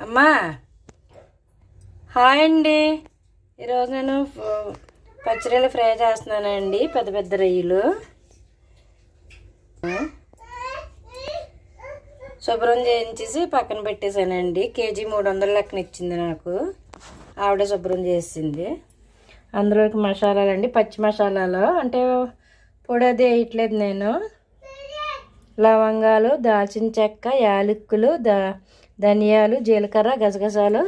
అమ్మా. హాయ్ అండి. ఈరోజు నేను పచ్చిరొయ్యలు ఫ్రై చేస్తున్నానండి పెద్ద పెద్ద రొయ్యలు. శుభ్రం చేయించేసి పక్కన పెట్టేశానండి. కేజీ మూడు వందల లెక్కన ఇచ్చింది నాకు. ఆవిడ శుభ్రం చేసింది. అందులోకి మసాలాలండి పచ్చి మసాలాలు. అంటే పొడి అది వేయట్లేదు నేను. లవంగాలు దాల్చిన చెక్క యాలక్కులు ద ధనియాలు జీలకర్ర గసగసాలు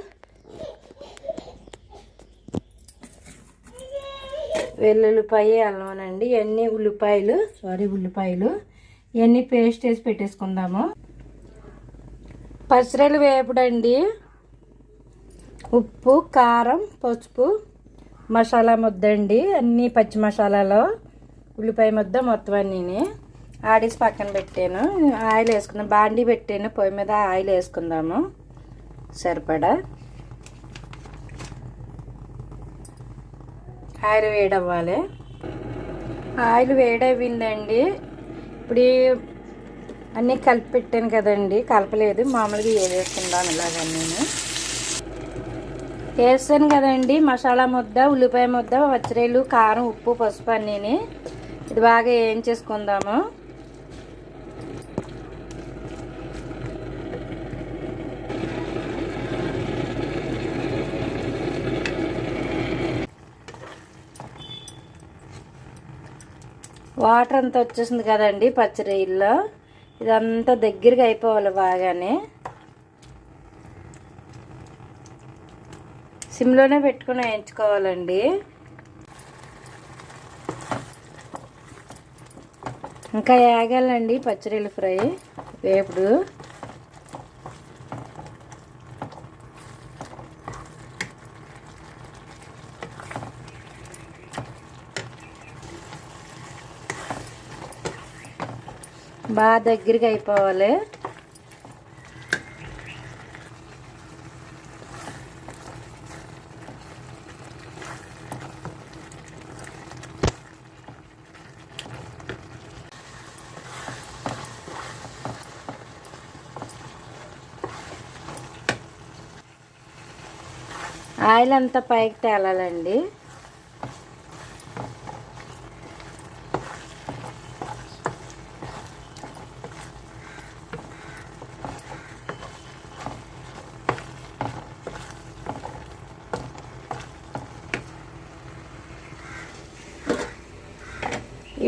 వెల్లుల్లిపాయ అల్లం అండి ఇవన్నీ ఉల్లిపాయలు సారీ ఉల్లిపాయలు ఇవన్నీ పేస్ట్ వేసి పెట్టేసుకుందాము. పసిరలు వేపుడండి. ఉప్పు కారం పసుపు మసాలా ముద్ద అండి అన్నీ పచ్చి మసాలాలో ఉల్లిపాయ ముద్ద మొత్తం అన్నీ ఆడేసి పక్కన పెట్టాను. ఆయిల్ వేసుకుందాం. బాండీ పెట్టాను. పొయ్యి మీద ఆయిల్ వేసుకుందాము. సరిపడా? ఆయిల్ వేడవ్వాలి. ఆయిల్ వేడవ్విందండి. ఇప్పుడు అన్నీ కలిపి పెట్టాను కదండి. కలపలేదు. మామూలుగా ఏ వేసుకుందాం ఇలాగా నేను. వేస్తాను కదండి. మసాలా ముద్ద ఉల్లిపాయ ముద్ద వచ్చరేలు కారం ఉప్పు పసుపు అన్నీని. ఇది బాగా ఏం చేసుకుందాము? వాటర్ అంతా వచ్చేసింది కదండి పచ్చిరొయ్యల్లో ఇదంతా దగ్గరికి అయిపోవాలి బాగానే. సిమ్లోనే పెట్టుకుని వేయించుకోవాలండి. ఇంకా వేగాలండి పచ్చిరొయ్యలు ఫ్రై వేపుడు. బాగా దగ్గరికి అయిపోవాలి. ఆయిల్ అంతా పైకి తేలాలండి.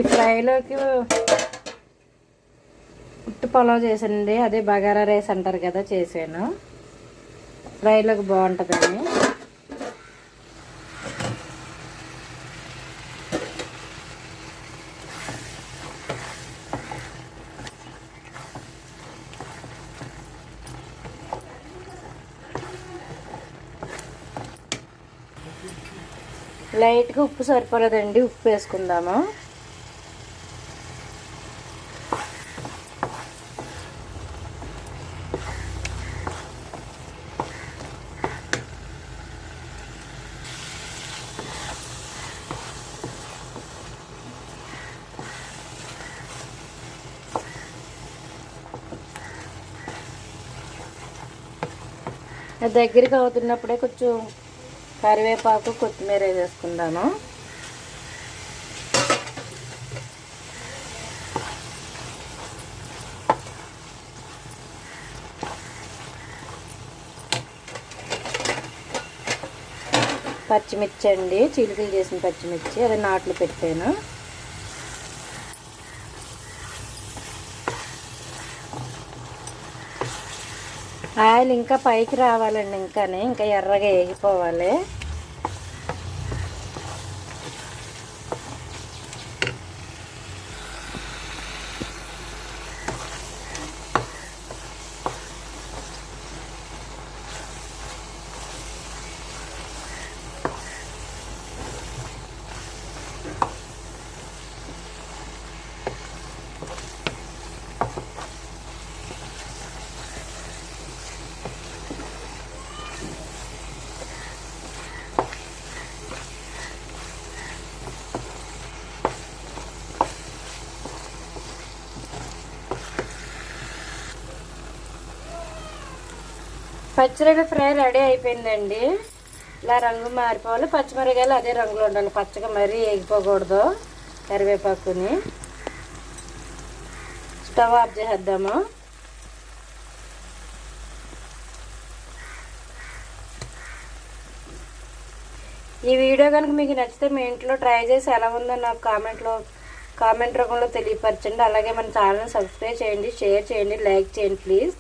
ఈ ఫ్రైలోకి ఉట్టు పొలవ్ చేసానండి అదే బగారా రైస్ అంటారు కదా చేశాను. ఫ్రైలోకి బాగుంటుందని లైట్గా ఉప్పు సరిపోలేదండి. ఉప్పు వేసుకుందాము. దగ్గరికి అవుతున్నప్పుడే కొంచెం కరివేపాకు కొత్తిమీర వేసేసుకుందాము పచ్చిమిర్చి అండి చిలుకలు చేసిన పచ్చిమిర్చి అదే నాట్లు పెట్టాను. ఆయిల్ ఇంకా పైకి రావాలండి ఇంకానే ఇంకా ఎర్రగా వేగిపోవాలి పచ్చిరగ ఫ్రై రెడీ అయిపోయిందండి. ఇలా రంగు మారిపోవాలి. పచ్చిమిరకాయలు అదే రంగులో ఉండాలి. పచ్చగా మరీ వేగిపోకూడదు కరివేపాకుని. స్టవ్ ఆఫ్ చేసేద్దాము. ఈ వీడియో కనుక మీకు నచ్చితే మీ ఇంట్లో ట్రై చేసి ఎలా ఉందో నాకు కామెంట్లో కామెంట్ రూపంలో తెలియపరచండి. అలాగే మన ఛానల్ సబ్స్క్రైబ్ చేయండి షేర్ చేయండి లైక్ చేయండి ప్లీజ్.